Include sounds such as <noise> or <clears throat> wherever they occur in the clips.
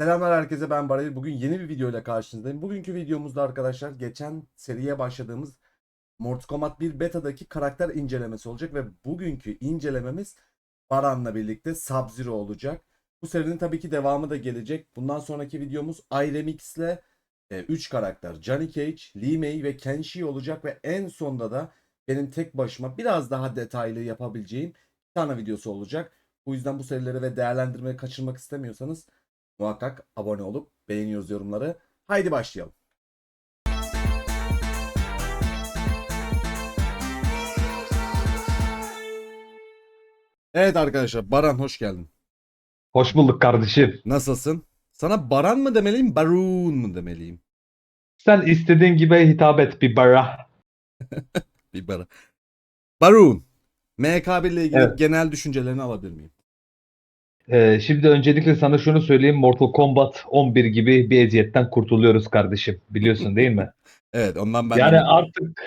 Selamlar herkese ben Baray. Bugün yeni bir video ile karşınızdayım. Bugünkü videomuzda arkadaşlar geçen seriye başladığımız Mortal Kombat 1 beta'daki karakter incelemesi olacak ve bugünkü incelememiz Baran'la birlikte Sub-Zero olacak. Bu serinin tabii ki devamı da gelecek. Bundan sonraki videomuz iRemix ile 3 karakter Johnny Cage, Lee May ve Kenshi olacak ve en sonda da benim tek başıma biraz daha detaylı yapabileceğim bir tane videosu olacak. Bu yüzden bu serileri ve değerlendirmeyi kaçırmak istemiyorsanız Muhakkak abone olup beğeniyoruz yorumları. Haydi başlayalım. Evet arkadaşlar Baran hoş geldin. Hoş bulduk kardeşim. Nasılsın? Sana Baran mı demeliyim, Barun mu demeliyim? Sen istediğin gibi hitap et bir bara. <laughs> Bir Baran. Barun. MK1 ile ilgili Evet. genel düşüncelerini alabilir miyim? Ee, şimdi öncelikle sana şunu söyleyeyim. Mortal Kombat 11 gibi bir eziyetten kurtuluyoruz kardeşim. Biliyorsun değil mi? <laughs> Evet ondan ben yani de- artık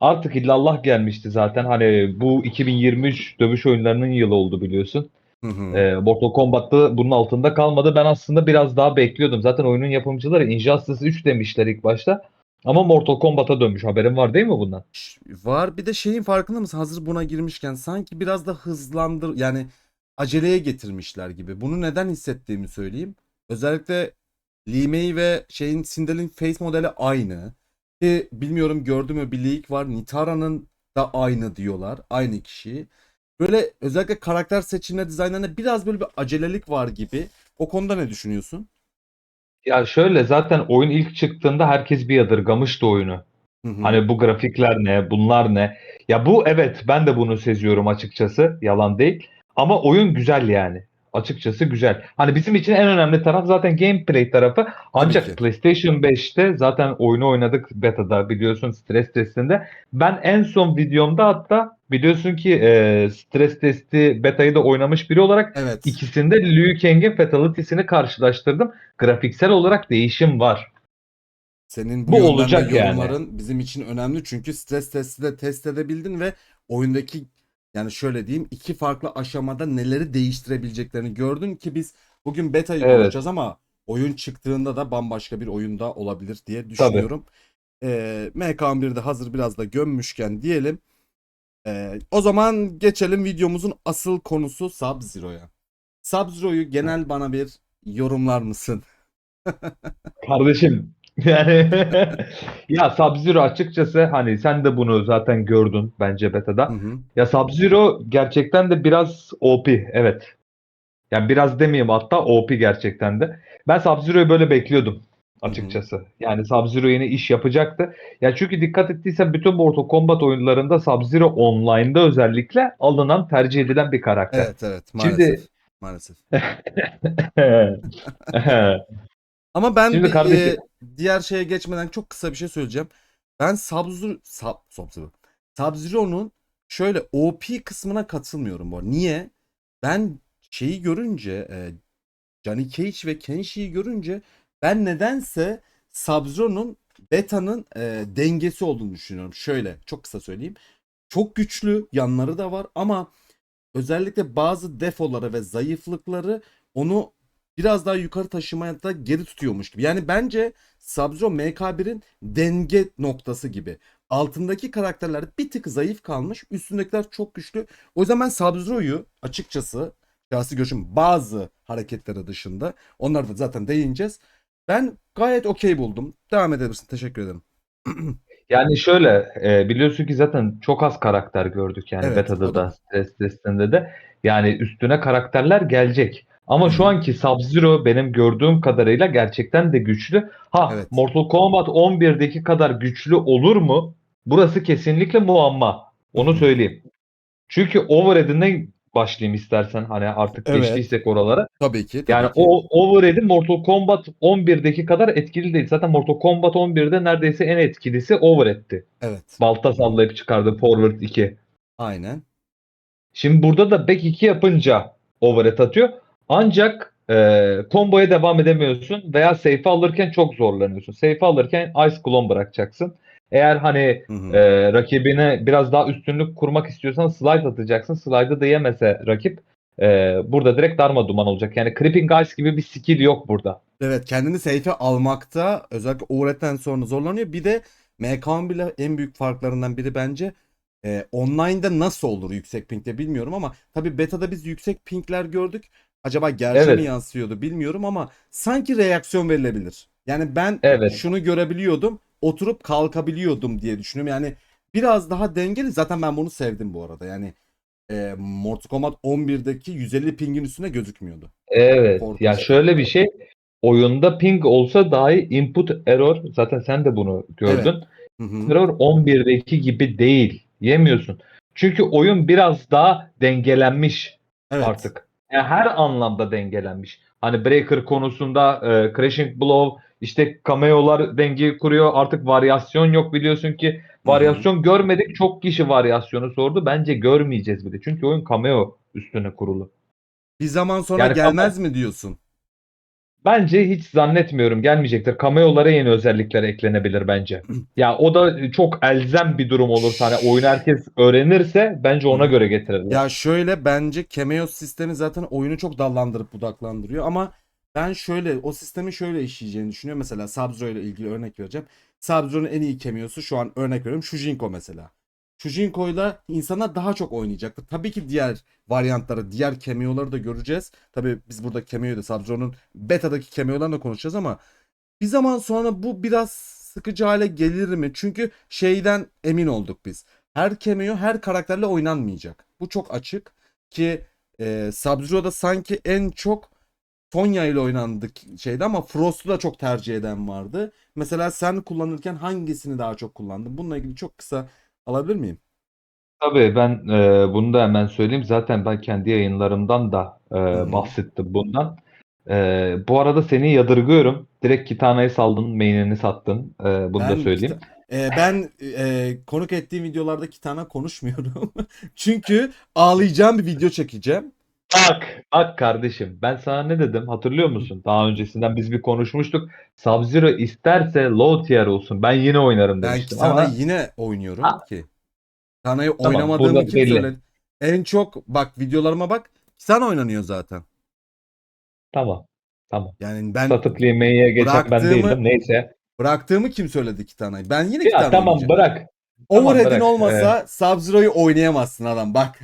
artık illallah gelmişti zaten. Hani bu 2023 dövüş oyunlarının yılı oldu biliyorsun. Hı hı. Ee, Mortal Kombat'ta bunun altında kalmadı. Ben aslında biraz daha bekliyordum. Zaten oyunun yapımcıları Injustice 3 demişler ilk başta. Ama Mortal Kombat'a dönmüş. Haberin var değil mi bundan? Var bir de şeyin farkında mısın? Hazır buna girmişken sanki biraz da hızlandır yani aceleye getirmişler gibi. Bunu neden hissettiğimi söyleyeyim. Özellikle Lee May ve şeyin Cinder'in face modeli aynı. Ki bilmiyorum gördün mü bir leak var. Nitara'nın da aynı diyorlar. Aynı kişi. Böyle özellikle karakter seçimleri dizaynlarında biraz böyle bir acelelik var gibi. O konuda ne düşünüyorsun? Ya şöyle zaten oyun ilk çıktığında herkes bir yadırgamıştı oyunu. Hı hı. Hani bu grafikler ne, bunlar ne? Ya bu evet ben de bunu seziyorum açıkçası. Yalan değil. Ama oyun güzel yani. Açıkçası güzel. Hani bizim için en önemli taraf zaten gameplay tarafı. Ancak. PlayStation 5'te zaten oyunu oynadık beta'da biliyorsun stres testinde. Ben en son videomda hatta biliyorsun ki e, stres testi beta'yı da oynamış biri olarak Evet. ikisinde Liu Kang'in fatality'sini karşılaştırdım. Grafiksel olarak değişim var. Senin bu, Bu olacak yani. yorumların bizim için önemli çünkü stres testi de test edebildin ve oyundaki yani şöyle diyeyim iki farklı aşamada neleri değiştirebileceklerini gördün ki biz bugün beta'yı Evet. konuşacağız ama oyun çıktığında da bambaşka bir oyunda olabilir diye düşünüyorum. Ee, MK11'de hazır biraz da gömmüşken diyelim. Ee, o zaman geçelim videomuzun asıl konusu Sub-Zero'ya. Sub-Zero'yu genel bana bir yorumlar mısın? <laughs> Kardeşim <laughs> yani ya Sub-Zero açıkçası hani sen de bunu zaten gördün bence beta'da. Hı hı. Ya Sub-Zero gerçekten de biraz OP evet. Yani biraz demeyeyim hatta OP gerçekten de. Ben Sub-Zero'yu böyle bekliyordum açıkçası. Yani Sub-Zero yeni iş yapacaktı. Ya çünkü dikkat ettiysen bütün Mortal Kombat oyunlarında Sub-Zero online'da özellikle alınan tercih edilen bir karakter. Evet evet Şimdi- maalesef. <laughs> <laughs> Ama ben Şimdi bir, kardeşim- e, diğer şeye geçmeden çok kısa bir şey söyleyeceğim. Ben Sub-Zero Sub, Sub-Zero. Sub-Zero'nun şöyle OP kısmına katılmıyorum bu arada. Niye? Ben şeyi görünce e, Johnny Cage ve Kenshi'yi görünce ben nedense Sub-Zero'nun beta'nın e, dengesi olduğunu düşünüyorum. Şöyle çok kısa söyleyeyim. Çok güçlü yanları da var ama özellikle bazı defoları ve zayıflıkları onu biraz daha yukarı taşımaya da geri tutuyormuş gibi. Yani bence Sub-Zero MK1'in denge noktası gibi. Altındaki karakterler bir tık zayıf kalmış. Üstündekiler çok güçlü. O yüzden ben Sub-Zero'yu açıkçası şahsi görüşüm bazı hareketleri dışında onları da zaten değineceğiz. Ben gayet okey buldum. Devam edebilirsin. Teşekkür ederim. <clears throat> Yani şöyle e, biliyorsun ki zaten çok az karakter gördük yani Evet, beta'da da stres testinde de. Yani üstüne karakterler gelecek. Ama şu anki Sub-Zero benim gördüğüm kadarıyla gerçekten de güçlü. Ha Evet. Mortal Kombat 11'deki kadar güçlü olur mu? Burası kesinlikle muamma. Onu söyleyeyim. Çünkü Overhead'inden başlayayım istersen hani artık Evet. geçtiysek oralara. Tabii ki. Tabii Yani ki. o Overhead'i Mortal Kombat 11'deki kadar etkili değil. Zaten Mortal Kombat 11'de neredeyse en etkilisi Overhead'ti. Evet. Balta sallayıp çıkardı Forward 2. Aynen. Şimdi burada da back 2 yapınca overhead atıyor. Ancak e, komboya devam edemiyorsun veya safe'i alırken çok zorlanıyorsun. Safe'i alırken Ice Clone bırakacaksın. Eğer hani Hı hı. e, rakibine biraz daha üstünlük kurmak istiyorsan slide atacaksın. Slide'ı da yemese rakip e, burada direkt darma duman olacak. Yani Creeping Ice gibi bir skill yok burada. Evet kendini safe'e almakta özellikle Uğret'ten sonra zorlanıyor. Bir de MK11 ile en büyük farklarından biri bence e, online'da nasıl olur yüksek pingde bilmiyorum ama tabii beta'da biz yüksek pingler gördük. Acaba gerçeğe Evet. mi yansıyordu bilmiyorum ama sanki reaksiyon verilebilir. Yani ben Evet. şunu görebiliyordum, oturup kalkabiliyordum diye düşünüyorum. Yani biraz daha dengeli. Zaten ben bunu sevdim bu arada. Yani e, Mortal Kombat 11'deki 150 pingin üstüne gözükmüyordu. Evet. Korkunç. Ya şöyle bir şey. Oyunda ping olsa dahi input error zaten sen de bunu gördün. Hı. Error 11'deki gibi değil. Yemiyorsun. Çünkü oyun biraz daha dengelenmiş Evet. artık. Yani her anlamda dengelenmiş. Hani Breaker konusunda e, Crashing Blow işte cameo'lar dengeyi kuruyor. Artık varyasyon yok biliyorsun ki. Varyasyon görmedik. Çok kişi varyasyonu sordu. Bence görmeyeceğiz bile. Çünkü oyun cameo üstüne kurulu. Bir zaman sonra Yani gelmez mi diyorsun? Bence hiç zannetmiyorum gelmeyecektir. Cameo'lara yeni özellikler eklenebilir bence. Ya o da çok elzem bir durum olursa hani oyunu herkes öğrenirse bence ona göre getirirler. Ya şöyle bence Cameo sistemi zaten oyunu çok dallandırıp budaklandırıyor ama ben şöyle o sistemi şöyle işleyeceğini düşünüyorum. Mesela Sub-Zero ile ilgili örnek vereceğim. Sub-Zero'nun en iyi cameo'su şu an örnek veriyorum Shujinko mesela. Shujinko'yla insanlar daha çok oynayacaktır. Tabii ki diğer varyantları, diğer cameo'ları da göreceğiz. Tabii biz burada cameo'yu da Sub-Zero'nun beta'daki cameo'larını da konuşacağız ama bir zaman sonra bu biraz sıkıcı hale gelir mi? Çünkü şeyden emin olduk biz. Her cameo her karakterle oynanmayacak. Bu çok açık ki e, Sub-Zero'da sanki en çok Sonya ile oynandık şeyde ama Frost'u da çok tercih eden vardı. Mesela sen kullanırken hangisini daha çok kullandın? Bununla ilgili çok kısa alabilir miyim? Tabii ben e, bunu da hemen söyleyeyim. Zaten ben kendi yayınlarımdan da e, hı. bahsettim bundan. E, bu arada seni yadırgıyorum. Direkt Kitana'yı saldın, main'ini sattın. E, bunu da Ben söyleyeyim. kita- e, ben e, konuk ettiğim videolarda Kitana konuşmuyorum. <laughs> Çünkü ağlayacağım bir video çekeceğim. Bak, bak kardeşim ben sana ne dedim hatırlıyor musun? Daha öncesinden biz bir konuşmuştuk. Sub-Zero isterse low tier olsun. Ben yine oynarım Ben demiştim Kitana'yı ama yine oynuyorum Ha. ki. Kitana'yı Tamam, oynamadığımı burada kim belli. söyledi? En çok bak videolarıma bak. Kitana oynanıyor zaten. tamam. Tamam. Yani ben Satıp yemeğe geçen ben bıraktığımı- değildim. Yine bıraktığımı kim söyledi Kitana'yı? Ben yine Ya Kitana tamam oynayacağım. bırak. Overhead'in bırak. olmasa Sub-Zero'yu oynayamazsın adam bak.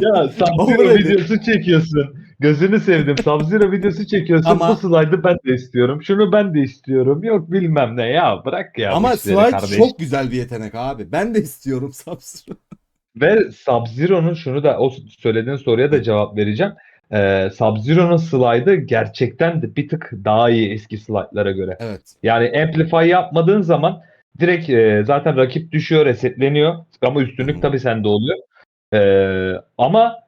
Ya Sub-Zero videosu çekiyorsun. Gözünü sevdim. Sub-Zero videosu çekiyorsun. Ama- Bu slide'ı ben de istiyorum. Şunu ben de istiyorum. Yok bilmem ne ya. Bırak ya Ama Slide kardeş. çok güzel bir yetenek abi. Ben de istiyorum <laughs> Sub-Zero. Ve Sub-Zero'nun şunu da o söylediğin soruya da cevap vereceğim. Ee, Sub-Zero'nun slide'ı gerçekten de bir tık daha iyi eski slide'lara göre. Evet. Yani amplify yapmadığın zaman direkt e, zaten rakip düşüyor, resetleniyor. Ama üstünlük tabii sende oluyor. Ee, ama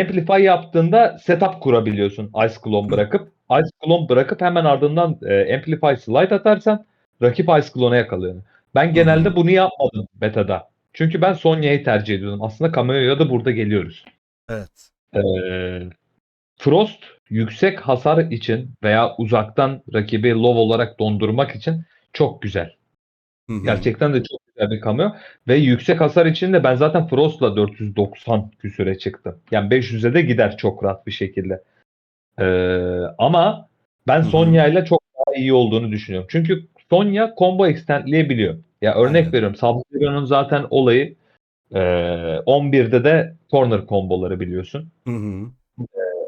amplify yaptığında setup kurabiliyorsun Ice Clone bırakıp. Ice Clone bırakıp hemen ardından e, amplify slide atarsan rakip Ice Clone'a yakalıyor. Ben genelde bunu yapmadım beta'da. Çünkü ben Sonya'yı tercih ediyordum. Aslında Cameo'ya da burada geliyoruz. Evet. Ee, Frost yüksek hasar için veya uzaktan rakibi low olarak dondurmak için çok güzel. Hı hı. Gerçekten de çok güzel bir cameo. Ve yüksek hasar için de ben zaten Frost'la 490 küsüre çıktım. Yani 500'e de gider çok rahat bir şekilde. Ee, ama ben. Sonya ile çok daha iyi olduğunu düşünüyorum. Çünkü Sonya combo extendleyebiliyor. Ya örnek Aynen. veriyorum. Sub-Zero'nun zaten olayı e, 11'de de corner komboları biliyorsun. Hı hı.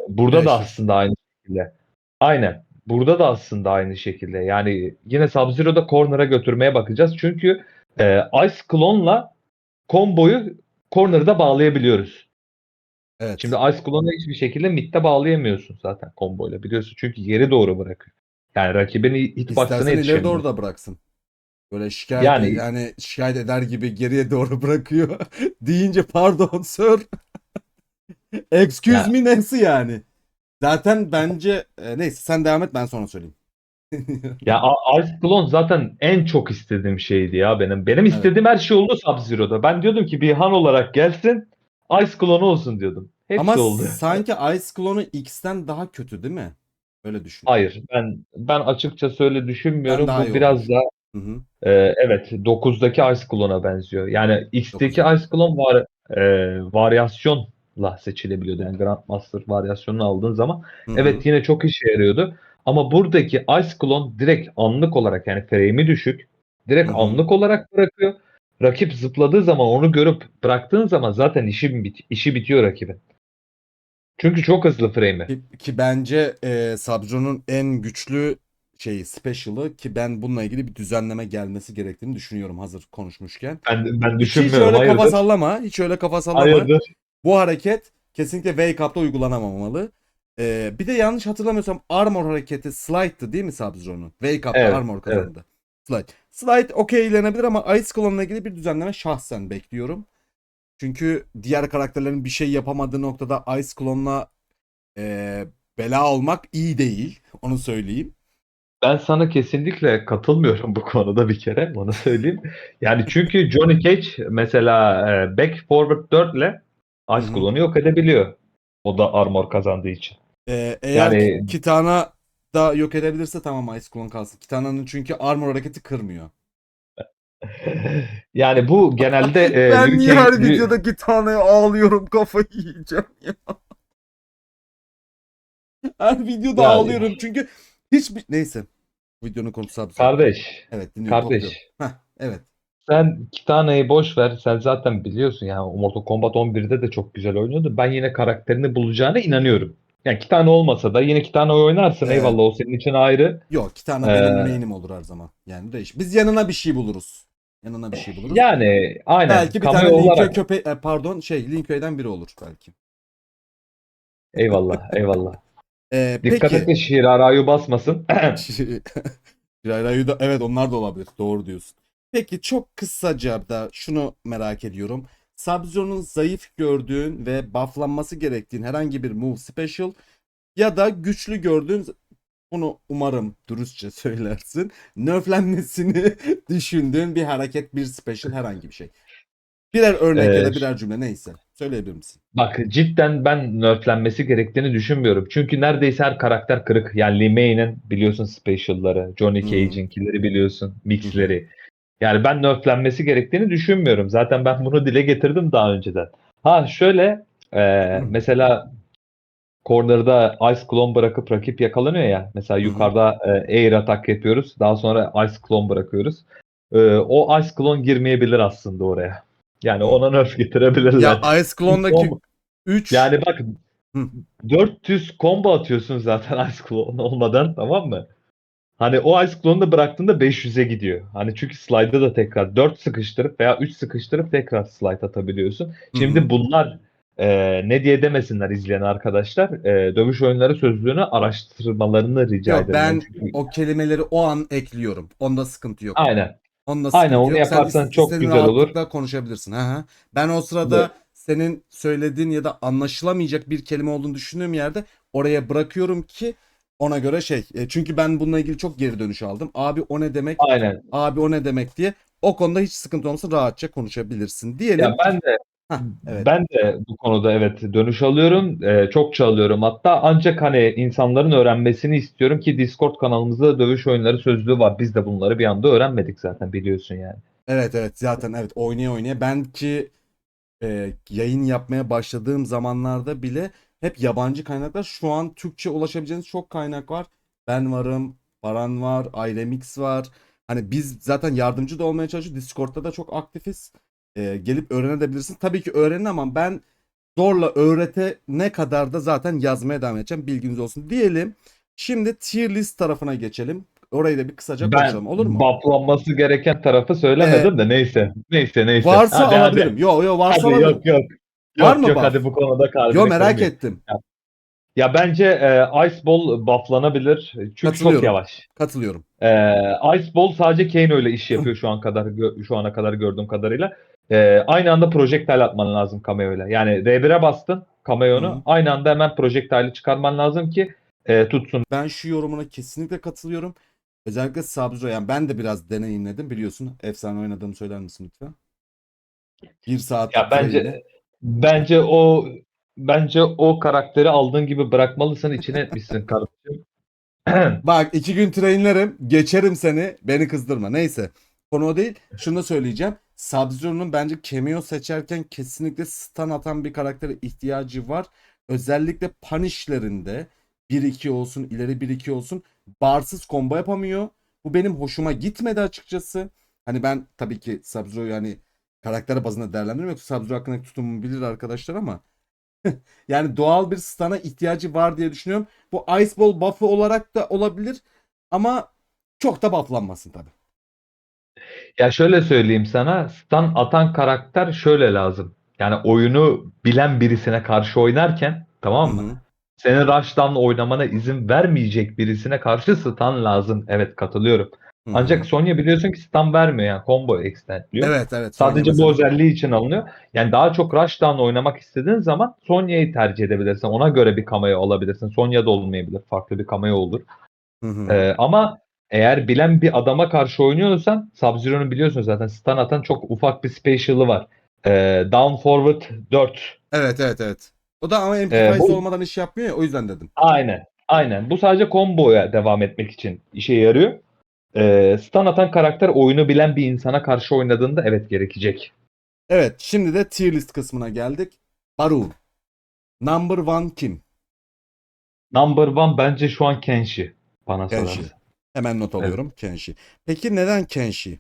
Burada da Beş. aslında aynı şekilde. Aynen. Burada da aslında aynı şekilde. Yani yine Sub-Zero'da corner'a götürmeye bakacağız. Çünkü e, Ice Clone'la combo'yu corner'da bağlayabiliyoruz. Evet. Şimdi Ice Clone'u hiçbir şekilde mid'de bağlayamıyorsun zaten combo'yla biliyorsun. Çünkü yeri doğru bırakıyor. Yani rakibini hitbox'ına İstersen ileri doğru da bıraksın. Böyle şikayet Yani- yani, şikayet eder gibi geriye doğru <laughs> bırakıyor. Deyince pardon sir. <laughs> Excuse Ya- me nasıl yani? Zaten bence e, neyse sen devam et ben sonra söyleyeyim. <laughs> Ya A- Ice Clone zaten en çok istediğim şeydi ya benim. Benim istediğim her şey oldu Sub-Zero'da. Ben diyordum ki bir Han olarak gelsin, Ice Clone olsun diyordum. Hepsi Ama oldu. sanki Ice Clone'u X'ten daha kötü değil mi? Öyle düşün. Hayır, ben ben açıkçası öyle düşünmüyorum. Ben daha iyi Bu biraz daha Hı hı. e, evet 9'daki Ice Clone'a benziyor. Yani X'teki 9'daki. Ice Clone var e, varyasyon varyasyonla seçilebiliyordu. Yani Grandmaster varyasyonunu aldığın zaman Hı hı. evet yine çok işe yarıyordu. Ama buradaki Ice Clone direkt anlık olarak yani frame'i düşük. Direkt Hı hı. anlık olarak bırakıyor. Rakip zıpladığı zaman onu görüp bıraktığın zaman zaten işi, bit işi bitiyor rakibin. Çünkü çok hızlı frame'i. Ki, ki bence e, Sub-Zero'nun en güçlü şeyi special'ı ki ben bununla ilgili bir düzenleme gelmesi gerektiğini düşünüyorum hazır konuşmuşken. Ben, ben Hiç, hiç düşünmüyorum. öyle kafa Hayırdır? sallama. Hiç öyle kafa sallama. Hayırdır? Bu hareket kesinlikle Wake Up'ta uygulanamamalı. Ee, bir de yanlış hatırlamıyorsam Armor hareketi Slide'dı değil mi Sub-Zero'nun? Wake Up'ta Evet, Armor kazandı. Slide. Slide okeylenebilir ama Ice Clone'la ilgili bir düzenleme şahsen bekliyorum. Çünkü diğer karakterlerin bir şey yapamadığı noktada Ice Clone'la e, bela olmak iyi değil. Onu söyleyeyim. Ben sana kesinlikle katılmıyorum bu konuda bir kere. Onu söyleyeyim. Yani çünkü Johnny Cage mesela e, back forward 4 ile Ice. Clone'u yok edebiliyor. O da armor kazandığı için. Ee, eğer Yani- Kitana da yok edebilirse tamam Ice Clone kalsın. Kitana'nın çünkü armor hareketi kırmıyor. <laughs> Yani bu genelde <laughs> e, ben niye her Liu- videoda Kitana'ya ağlıyorum kafayı yiyeceğim ya. <laughs> Her videoda Yani- ağlıyorum çünkü hiçbir... Neyse. Videonun konusu Sub-Zero. Kardeş, Evet dinliyorum. kardeş. Heh, evet. Sen Kitana'yı boş ver. Sen zaten biliyorsun yani Mortal Kombat 11'de de çok güzel oynuyordu. Ben yine karakterini bulacağına inanıyorum. Yani Kitana olmasa da yine Kitana'yı oynarsın. Evet. Eyvallah o senin için ayrı. Yok Kitana benim Ee, main'im olur her zaman. Yani değiş. Biz yanına bir şey buluruz. Yanına bir şey buluruz. Yani aynen. belki bir cameo tane Linköy olarak. köpe e, pardon şey Linköy'den biri olur belki. Eyvallah, eyvallah. Ee, Dikkat peki. et de Shirarayu basmasın. <laughs> <laughs> Jiraiya da evet onlar da olabilir. Doğru diyorsun. Peki çok kısaca da şunu merak ediyorum. Sub-Zero'nun zayıf gördüğün ve bufflanması gerektiğin herhangi bir move special ya da güçlü gördüğün bunu umarım dürüstçe <laughs> söylersin. Nerflenmesini <laughs> düşündüğün bir hareket, bir special herhangi bir şey. Birer örnek ya da Ee, birer cümle neyse. Söyleyebilir misin? Bak cidden ben nerflenmesi gerektiğini düşünmüyorum. Çünkü neredeyse her karakter kırık. Yani Li Mei'nin biliyorsun special'ları, Johnny. Cage'inkileri biliyorsun, mixleri. Yani ben nerflenmesi gerektiğini düşünmüyorum. Zaten ben bunu dile getirdim daha önceden. Ha şöyle e, mesela corner'da Ice Clone bırakıp rakip yakalanıyor ya. Mesela yukarıda e, air atak yapıyoruz. Daha sonra Ice Clone bırakıyoruz. E, o Ice Clone girmeyebilir aslında oraya. Yani ona nerf getirebilirler. Ya Ice Clone'daki Combo- 3 Yani bak Hı. 400 combo atıyorsun zaten Ice Clone olmadan tamam mı? Hani o Ice Clone'u da bıraktığında 500'e gidiyor. Hani çünkü slide'da da tekrar 4 sıkıştırıp veya 3 sıkıştırıp tekrar slide atabiliyorsun. Şimdi bunlar e, ne diye demesinler izleyen arkadaşlar. E, dövüş oyunları sözlüğünü araştırmalarını rica Yok, ederim. ben Çünkü- o kelimeleri o an ekliyorum. Onda sıkıntı yok. Aynen. Onda Aynen, sıkıntı onu yok. Sen yaparsan is- çok güzel olur. konuşabilirsin. Hı. Ben o sırada Evet. senin söylediğin ya da anlaşılamayacak bir kelime olduğunu düşündüğüm yerde oraya bırakıyorum ki ona göre şey. E, Çünkü ben bununla ilgili çok geri dönüş aldım. Abi o ne demek? Aynen. Abi o ne demek diye. O konuda hiç sıkıntı olmasa rahatça konuşabilirsin diyelim. Ya ben de Hah, evet. Ben de bu konuda evet dönüş alıyorum. Ee, çokça alıyorum hatta. Ancak hani insanların öğrenmesini istiyorum ki Discord kanalımızda dövüş oyunları sözlüğü var. Biz de bunları bir anda öğrenmedik zaten biliyorsun yani. Evet evet zaten evet oynaya oynaya ben ki e, yayın yapmaya başladığım zamanlarda bile hep yabancı kaynaklar şu an Türkçe ulaşabileceğiniz çok kaynak var. Ben varım, Baran var, iRemix var. Hani biz zaten yardımcı da olmaya çalışıyoruz. Discord'da da çok aktifiz. E, gelip öğrenebilirsin. Tabii ki öğrenin ama ben zorla öğretene kadar da zaten yazmaya devam edeceğim. Bilginiz olsun diyelim. Şimdi tier list tarafına geçelim. Orayı da bir kısaca Ben konuşalım olur mu? baplanması gereken tarafı söylemedim de neyse. Neyse neyse. Varsa Hadi, hadi. alabilirim. Yo yo varsa Hadi, alabilirim. yok yok. Var mı yok buff? hadi bu konuda kalbini Yo merak kırmayayım. ettim. Ya bence e, Ice Ball bufflanabilir. Çünkü çok Katılıyorum. yavaş. Katılıyorum. Ee, Ice Ball sadece Kane öyle iş yapıyor şu an kadar şu ana kadar gördüğüm kadarıyla. Ee, aynı anda projectile atman lazım cameo'yla. Yani R1'e bastın cameo'nu. Hı. Aynı anda hemen projectile'i çıkarman lazım ki e, tutsun. Ben şu yorumuna kesinlikle katılıyorum. Özellikle Sub-Zero yani ben de biraz deneyimledim biliyorsun. Efsane oynadığımı söyler misin lütfen? Bir saat Ya bence bence o bence o karakteri aldığın gibi bırakmalısın içine etmişsin kardeşim. <clears throat> Bak iki gün trainlerim. Geçerim seni. Beni kızdırma. Neyse. Konu değil. Şunu da söyleyeceğim. Sub-Zero'nun bence cameo seçerken kesinlikle stun atan bir karaktere ihtiyacı var. Özellikle Punish'lerinde 1-2 olsun, ileri 1-2 olsun barsız combo yapamıyor. Bu benim hoşuma gitmedi açıkçası. Hani ben tabii ki Sub-Zero'yu hani karakter bazında değerlendiriyorum. Yoksa hakkındaki tutumumu bilir arkadaşlar ama <laughs> yani doğal bir stun'a ihtiyacı var diye düşünüyorum. Bu Ice Ball buff'ı olarak da olabilir ama çok da bufflanmasın tabii. Ya şöyle söyleyeyim sana, stun atan karakter şöyle lazım. Yani oyunu bilen birisine karşı oynarken tamam mı? Hı hı. Senin rushdown oynamana izin vermeyecek birisine karşı stun lazım. Evet katılıyorum. Hı hı. Ancak Sonya biliyorsun ki stun vermiyor yani combo extendliyor. evet evet. Sadece Sonya bu mesela- özelliği için alınıyor. Yani daha çok rushdown oynamak istediğin zaman Sonya'yı tercih edebilirsin. Ona göre bir cameo alabilirsin. Sonya da olmayabilir. Farklı bir cameo olur. Hı hı. Ee, ama eğer bilen bir adama karşı oynuyorsan Sub-Zero'nun biliyorsun zaten stun atan çok ufak bir special'ı var. Ee, down forward 4. Evet evet evet. O da ama amplify'si bu- olmadan iş yapmıyor ya o yüzden dedim. Aynen. Aynen. Bu sadece combo'ya devam etmek için işe yarıyor. Ee, stun atan karakter oyunu bilen bir insana karşı oynadığında evet gerekecek. Evet şimdi de tier list kısmına geldik. Baru. Number one kim? Number one bence şu an Kenshi. Bana Kenshi. sorarsan. Hemen not alıyorum Kenshi. Peki neden Kenshi?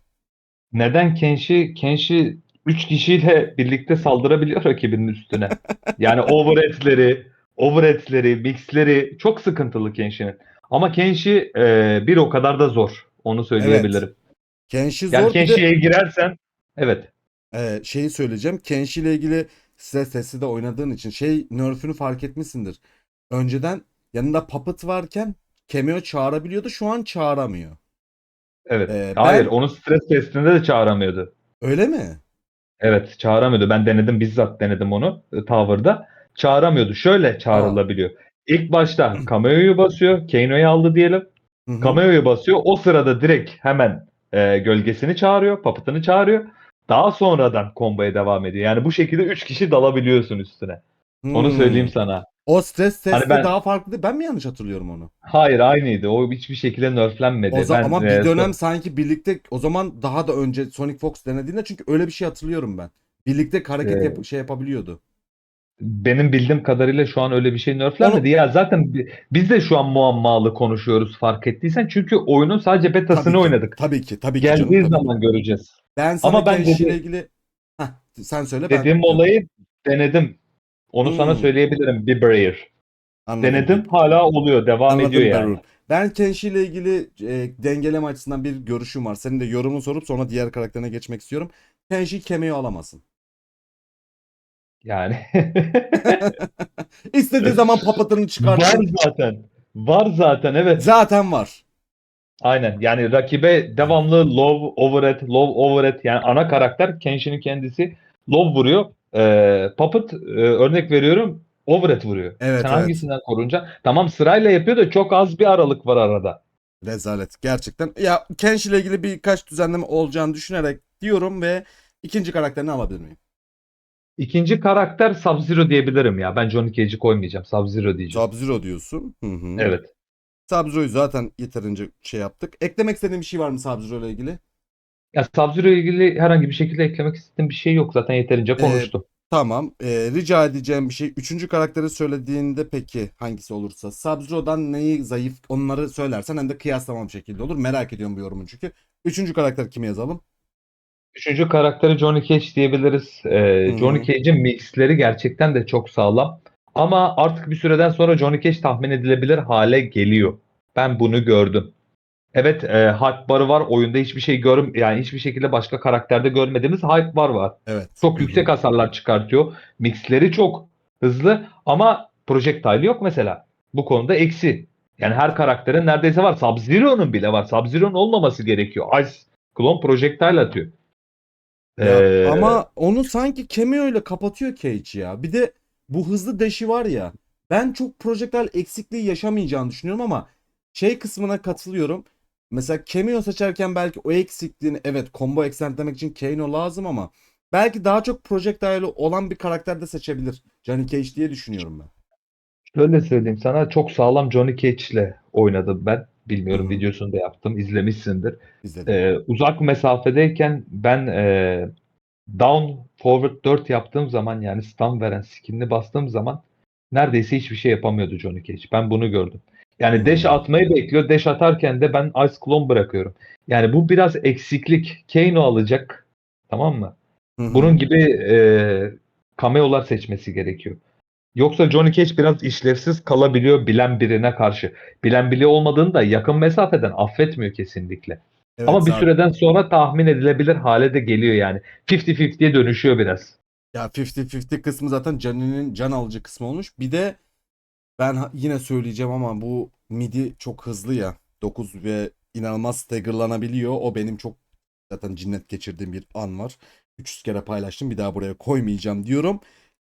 Neden Kenshi? Kenshi 3 kişiyle birlikte saldırabiliyor rakibinin üstüne. <laughs> Yani overhead'leri, overhead'leri, mix'leri çok sıkıntılı Kenshi'nin. Ama Kenshi e, bir o kadar da zor. Onu söyleyebilirim. Kenshi zor Yani bir de Kenshi'ye girersen evet. e, şeyi söyleyeceğim. Kenshi ile ilgili size sesli de oynadığın için şey nerf'ünü fark etmişsindir. Önceden yanında puppet varken cameo çağırabiliyordu. Şu an çağıramıyor. Evet. Ee, Hayır, ben- onu stres testinde de çağıramıyordu. Öyle mi? Evet, çağıramıyordu. Ben denedim, bizzat denedim onu e, Tower'da. Çağıramıyordu. Şöyle çağrılabiliyor. İlk başta Cameo'yu basıyor. Kano'yu aldı diyelim. Hı hı. Cameo'yu basıyor. O sırada direkt hemen e, gölgesini çağırıyor, papıtını çağırıyor. Daha sonradan komboya devam ediyor. Yani bu şekilde 3 kişi dalabiliyorsun üstüne. Onu Hmm. söyleyeyim sana. O stres testi Hani ben- daha farklı. Ben mi yanlış hatırlıyorum onu? Hayır aynıydı. O hiçbir şekilde nerflenmedi. O zaman Ben, ama e, bir dönem sanki birlikte o zaman daha da önce Sonic Fox denediğinde çünkü öyle bir şey hatırlıyorum ben. Birlikte hareket Ee, yap- şey yapabiliyordu. Benim bildiğim kadarıyla şu an öyle bir şey nerflenmedi. Ya zaten bi- biz de şu an muammalı konuşuyoruz fark ettiysen. Çünkü oyunun sadece betasını Tabii ki, oynadık. Tabii ki, tabii ki canım. Geldiği tabii. zaman göreceğiz. Ben sana Ama ben dedi- ilgili Heh, sen söyle ben. Dediğim olayı denedim. Onu sana Hmm. söyleyebilirim. Bir. Anladım. Denedim hala oluyor. Devam Anladım ediyor yani. Ben Kenshi ile ilgili e, dengeleme açısından bir görüşüm var. Senin de yorumunu sorup sonra diğer karakterine geçmek istiyorum. Kenshi cameo alamasın. Yani. <laughs> İstediği zaman papatını Var çıkartsın. zaten. Var zaten evet. Zaten var. Aynen. Yani rakibe devamlı low overhead, low overhead yani ana karakter Kenshi'nin kendisi low vuruyor. Ee, Puppet e, örnek veriyorum overhead vuruyor. Evet, Sen evet. hangisinden korunca? Tamam sırayla yapıyor da çok az bir aralık var arada. Rezalet gerçekten. Ya Kenshi ile ilgili birkaç düzenleme olacağını düşünerek diyorum ve ikinci karakterini alabilir miyim? İkinci karakter Sub-Zero diyebilirim ya. Ben Johnny Cage'i koymayacağım. Sub-Zero diyeceğim. Sub-Zero diyorsun. Hı hı. Evet. Sub-Zero'yu zaten yeterince şey yaptık. Eklemek istediğin bir şey var mı Sub-Zero ile ilgili? Ya Sub-Zero ile ilgili herhangi bir şekilde eklemek istediğim bir şey yok. Zaten yeterince konuştum. Tamam. Ee, rica edeceğim bir şey. Üçüncü karakteri söylediğinde peki hangisi olursa. Sub-Zero'dan neyi zayıf onları söylersen hem de kıyaslama bir şekilde olur. Merak ediyorum bu yorumun çünkü. Üçüncü karakter kimi yazalım? Üçüncü karakteri Johnny Cage diyebiliriz. Ee. Johnny Cage'in mixleri gerçekten de çok sağlam. Ama artık bir süreden sonra Johnny Cage tahmin edilebilir hale geliyor. Ben bunu gördüm. Evet, e, hype barı var. Oyunda hiçbir şey görm yani hiçbir şekilde başka karakterde görmediğimiz hype bar var. Evet. Çok yüksek hasarlar çıkartıyor. Mixleri çok hızlı ama projectile yok mesela. Bu konuda eksi. Yani her karakterin neredeyse var. Sub-Zero'nun bile var. Sub-Zero'nun olmaması gerekiyor. Ice Clone projectile atıyor. Ya, Ee, ama onu sanki cameo ile kapatıyor Cage ya. Bir de bu hızlı deşi var ya. Ben çok projektile eksikliği yaşamayacağını düşünüyorum ama şey kısmına katılıyorum. Mesela cameo seçerken belki o eksikliğini evet combo extendlemek için Kano lazım ama belki daha çok projectile olan bir karakter de seçebilir. Johnny Cage diye düşünüyorum ben. Şöyle söyleyeyim sana çok sağlam Johnny Cage ile oynadım ben. Bilmiyorum videosunu da yaptım. izlemişsindir. İzledim. Ee, uzak mesafedeyken ben e, down forward 4 yaptığım zaman yani stun veren skinini bastığım zaman neredeyse hiçbir şey yapamıyordu Johnny Cage. Ben bunu gördüm. Yani dash Hmm. atmayı bekliyor. Dash atarken de ben Ice Clone bırakıyorum. Yani bu biraz eksiklik. Kano alacak. Tamam mı? Bunun gibi e, cameo'lar seçmesi gerekiyor. Yoksa Johnny Cage biraz işlevsiz kalabiliyor bilen birine karşı. Bilen biri olmadığını da yakın mesafeden affetmiyor kesinlikle. Evet, Ama bir zaten- süreden sonra tahmin edilebilir hale de geliyor yani. 50-50'ye dönüşüyor biraz. Ya 50-50 kısmı zaten Canini'nin can alıcı kısmı olmuş. Bir de ben yine söyleyeceğim ama bu midi çok hızlı ya. 9 ve inanılmaz staggerlanabiliyor. O benim çok zaten cinnet geçirdiğim bir an var. 300 kere paylaştım. Bir daha buraya koymayacağım diyorum.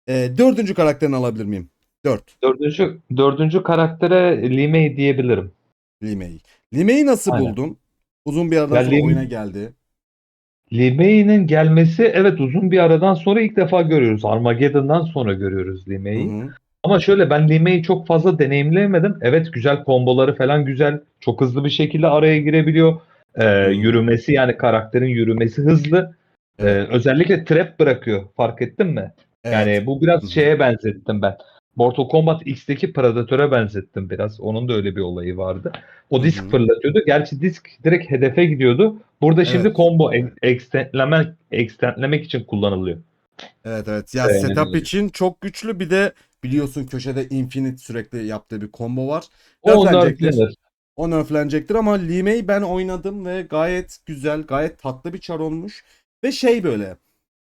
Ee, dördüncü karakterini alabilir miyim? 4. Dördüncü, dördüncü karaktere Li Mei diyebilirim. Limei. Limei'yi nasıl Aynen. buldun? Uzun bir aradan Ya sonra Lim- oyuna geldi. Li Mei'nin gelmesi evet uzun bir aradan sonra ilk defa görüyoruz. Armageddon'dan sonra görüyoruz Li Hı Mei'yi. hı. Ama şöyle ben Li Mei'yi çok fazla deneyimleyemedim. Evet güzel komboları falan güzel. Çok hızlı bir şekilde araya girebiliyor. Ee, Hmm. Yürümesi yani karakterin yürümesi hızlı. Ee, Evet. özellikle trap bırakıyor. Fark ettin mi? Evet. Yani bu biraz şeye benzettim ben. Mortal Kombat X'teki Predator'a benzettim biraz. Onun da öyle bir olayı vardı. O disk Hı hı. fırlatıyordu. Gerçi disk direkt hedefe gidiyordu. Burada şimdi Evet. combo ek- extendlemek, extendlemek için kullanılıyor. Evet evet. Ya Aynen setup için çok güçlü. Bir de biliyorsun köşede Infinite sürekli yaptığı bir combo var. O Nerflenecektir. nerflenir. O nerflenecektir ama Limei ben oynadım ve gayet güzel, gayet tatlı bir çar olmuş. Ve şey böyle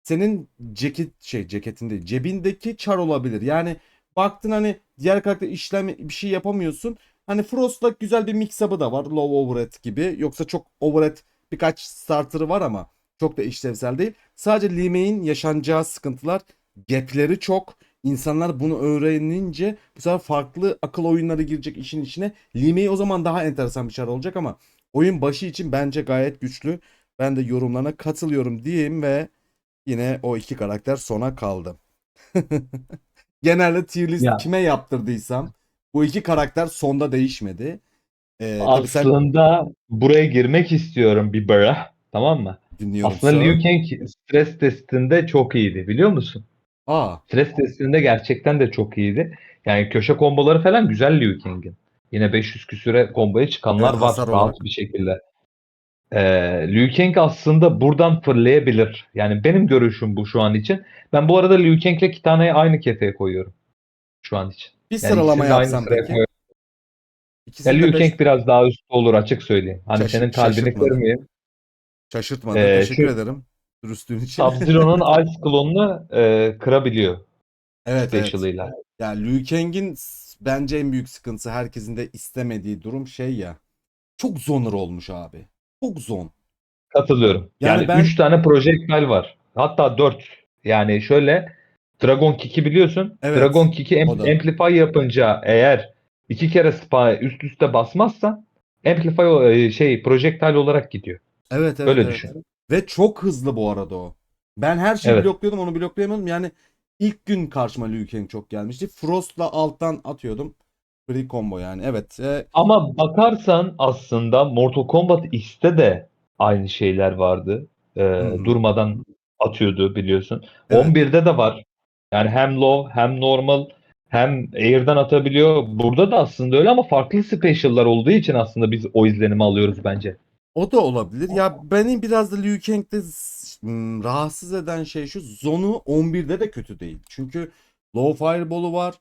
senin ceket şey ceketin değil cebindeki çar olabilir. Yani baktın hani diğer karakter işlem bir şey yapamıyorsun. Hani Frost'la güzel bir mix-up'ı da var. Low overhead gibi. Yoksa çok overhead birkaç starter'ı var ama çok da işlevsel değil. Sadece Limei'nin yaşanacağı sıkıntılar gap'leri çok. İnsanlar bunu öğrenince bu sefer farklı akıl oyunları girecek işin içine. Limei o zaman daha enteresan bir çar olacak ama oyun başı için bence gayet güçlü. Ben de yorumlarına katılıyorum diyeyim ve yine o iki karakter sona kaldı. <laughs> Genelde tier list Ya. kime yaptırdıysam bu iki karakter sonda değişmedi. Ee, tabii sen Aslında buraya girmek istiyorum bir bara. Tamam mı? dinliyorum Aslında. Liu Kang stres testinde çok iyiydi biliyor musun? Aa, Stres testinde gerçekten de çok iyiydi. Yani köşe komboları falan güzel Liu Kang'in. Yine 500 küsüre komboya çıkanlar Evet, var hasar rahat olarak. bir şekilde. Ee, Liu Kang aslında buradan fırlayabilir. Yani benim görüşüm bu şu an için. Ben bu arada Liu Kang'le Kitana'yı aynı kefeye koyuyorum. Şu an için. bir Yani sıralama yapsam peki. koyuyorum. Ya Liu beş- Kang biraz daha üstte olur açık söyleyeyim. Hani Şaşır- senin kalbini kırmayayım. Şaşırtmadı. Ee, Teşekkür şu- ederim. Dürüstlüğün için. Sub-Zero'nun <laughs> Ice Clone'unu e, kırabiliyor Evet evet. special'ıyla. Ya Liu Kang'in bence en büyük sıkıntısı herkesin de istemediği durum şey ya. Çok zoner olmuş abi. Çok zon. Katılıyorum. Yani Yani ben- 3 tane projectile var. Hatta 4. Yani şöyle Dragon Kick'i biliyorsun. Evet, Dragon Kick'i am- amplify yapınca eğer iki kere spa üst üste basmazsan amplify e, şey projectile olarak gidiyor. Evet evet Öyle evet. düşün. Ve çok hızlı bu arada o. Ben her şeyi Evet. blokluyordum onu bloklayamadım. Yani ilk gün karşıma Liu Kang çok gelmişti. Frost'la alttan atıyordum. Free combo yani. Evet. e, Ama bakarsan aslında Mortal Kombat X'te de aynı şeyler vardı. Ee, hı. durmadan atıyordu biliyorsun. Evet. 11'de de var. Yani hem low hem normal hem air'dan atabiliyor. Burada da aslında öyle ama farklı special'lar olduğu için aslında biz o izlenimi alıyoruz bence. O da olabilir. Ya beni biraz da Liu Kang'de s- m, rahatsız eden şey şu. Zonu 11'de de kötü değil. Çünkü low fireball'u var.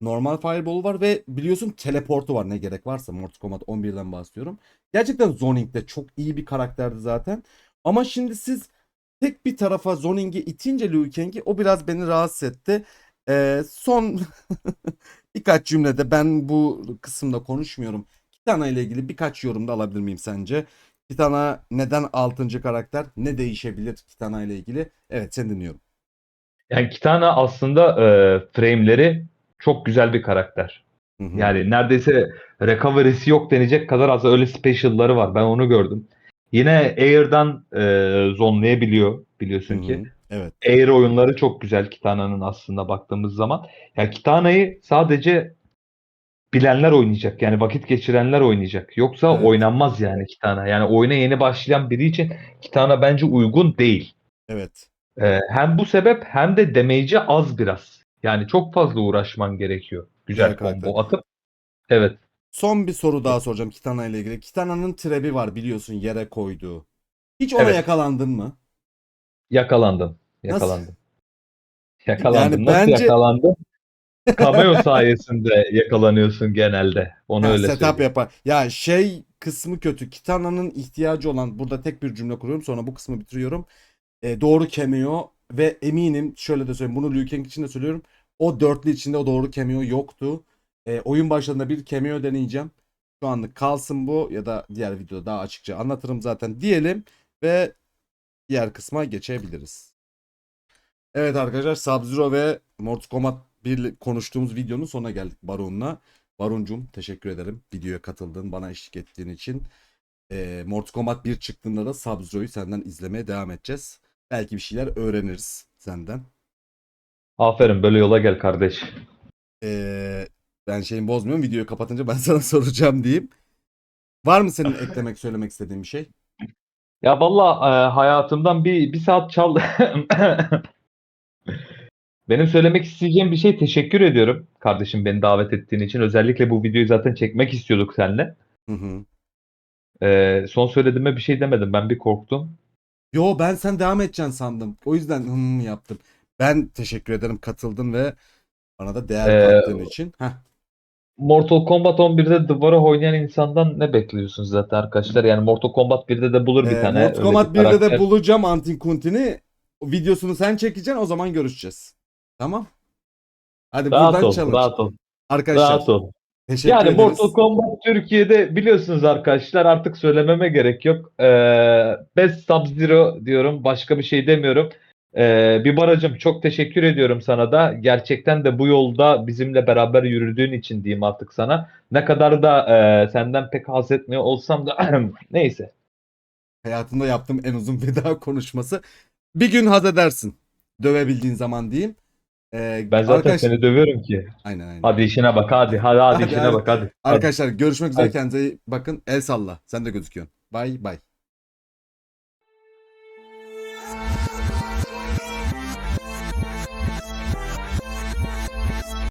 Normal fireball'u var ve biliyorsun teleportu var ne gerek varsa Mortal Kombat 11'den bahsediyorum. Gerçekten Zoning'de çok iyi bir karakterdi zaten. Ama şimdi siz tek bir tarafa Zoning'i itince Liu Kang'i o biraz beni rahatsız etti. Ee, son <laughs> birkaç cümlede ben bu kısımda konuşmuyorum. Kitana ile ilgili birkaç yorum da alabilir miyim sence? Kitana neden 6. karakter? Ne değişebilir Kitana ile ilgili? Evet seni dinliyorum. Yani Kitana aslında e, frame'leri çok güzel bir karakter. Hı hı. Yani neredeyse recovery'si yok denecek kadar az öyle special'ları var. Ben onu gördüm. Yine Air'dan e, zonlayabiliyor biliyorsun Hı ki. hı. Evet. Air oyunları çok güzel Kitana'nın aslında baktığımız zaman. Ya Kitana'yı sadece bilenler oynayacak. Yani vakit geçirenler oynayacak. Yoksa Evet. oynanmaz yani Kitana. Yani oyuna yeni başlayan biri için Kitana bence uygun değil. Evet. Ee, hem bu sebep hem de damage'i az biraz. Yani çok fazla uğraşman gerekiyor. Güzel Güzel karakter. atıp. Evet. Son bir soru daha soracağım Kitana ile ilgili. Kitana'nın trebi var biliyorsun yere koyduğu. Hiç ona Evet. yakalandın mı? Yakalandın. Yakalandın. Yakalandın. Yani Nasıl bence- yakalandın? <laughs> Cameo sayesinde yakalanıyorsun genelde. Onu Ha, öyle setup söyleyeyim. yapar. Ya şey kısmı kötü. Kitana'nın ihtiyacı olan burada tek bir cümle kuruyorum sonra bu kısmı bitiriyorum. E, doğru cameo ve eminim şöyle de söyleyeyim bunu Liu Kang için de söylüyorum. O dörtlü içinde o doğru cameo yoktu. E, oyun başlarında bir cameo deneyeceğim. Şu anlık kalsın bu ya da diğer videoda daha açıkça anlatırım zaten diyelim ve diğer kısma geçebiliriz. Evet arkadaşlar Sub-Zero ve Mortal Kombat 1 konuştuğumuz videonun sonuna geldik Baron'la. Baroncum teşekkür ederim videoya katıldığın, bana eşlik ettiğin için. Ee, Mortal Kombat 1 çıktığında da Sub-Zero'yu senden izlemeye devam edeceğiz. Belki bir şeyler öğreniriz senden. Aferin böyle yola gel kardeş. Ee, ben şeyimi bozmuyorum. Videoyu kapatınca ben <laughs> sana soracağım diyeyim. Var mı senin eklemek, söylemek istediğin bir şey? Ya valla e, hayatımdan bir, bir saat çaldı. <laughs> Benim söylemek isteyeceğim bir şey teşekkür ediyorum kardeşim beni davet ettiğin için. Özellikle bu videoyu zaten çekmek istiyorduk seninle. Hı hı. E, son söylediğime bir şey demedim. Ben bir korktum. Yo ben sen devam edeceksin sandım. O yüzden hım yaptım. Ben teşekkür ederim katıldın ve bana da değer Ee, kattığın için. Heh. Mortal Kombat 11'de duvara oynayan insandan ne bekliyorsunuz zaten arkadaşlar? Yani Mortal Kombat 1'de de bulur bir Ee, tane. Mortal öyle Kombat bir 1'de de karakter. bulacağım Antin Kuntin'i. Videosunu sen çekeceksin o zaman görüşeceğiz. Tamam. Hadi Rahat buradan ol, challenge. rahat ol, Arkadaşlar rahat ol. Teşekkür Yani ederiz. Mortal Kombat Türkiye'de biliyorsunuz arkadaşlar artık söylememe gerek yok. Ee, Best Sub-Zero diyorum. Başka bir şey demiyorum. Ee, Bibaracım çok teşekkür ediyorum sana da. Gerçekten de bu yolda bizimle beraber yürüdüğün için diyeyim artık sana. Ne kadar da e, senden pek haz etmiyor olsam da <clears throat> neyse. Hayatımda yaptığım en uzun <laughs> veda konuşması. Bir gün haz edersin. Dövebildiğin zaman diyeyim. Ee, Ben zaten arkadaş- seni dövüyorum ki. Aynen aynen. Hadi işine bak hadi. Hadi hadi, Hadi, işine hadi. bak hadi. Hadi. Arkadaşlar görüşmek üzere kendinize iyi bakın. El salla. Sen de gözüküyorsun. Bay bay.